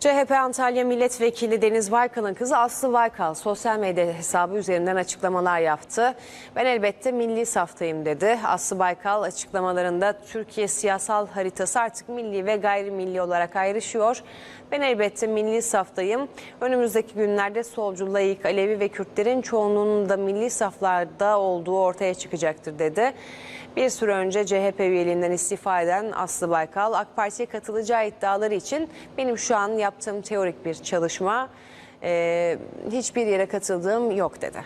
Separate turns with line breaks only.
CHP Antalya Milletvekili Deniz Baykal'ın kızı Aslı Baykal sosyal medya hesabı üzerinden açıklamalar yaptı. Ben elbette milli saftayım dedi. Aslı Baykal açıklamalarında Türkiye siyasal haritası artık milli ve gayrimilli olarak ayrışıyor. Ben elbette milli saftayım. Önümüzdeki günlerde solcu, layık, Alevi ve Kürtlerin çoğunluğunun da milli saflarda olduğu ortaya çıkacaktır dedi. Bir süre önce CHP üyeliğinden istifa eden Aslı Baykal, AK Parti'ye katılacağı iddiaları için benim şu an yaptığım teorik bir çalışma, eee, hiçbir yere katıldığım yok dedi.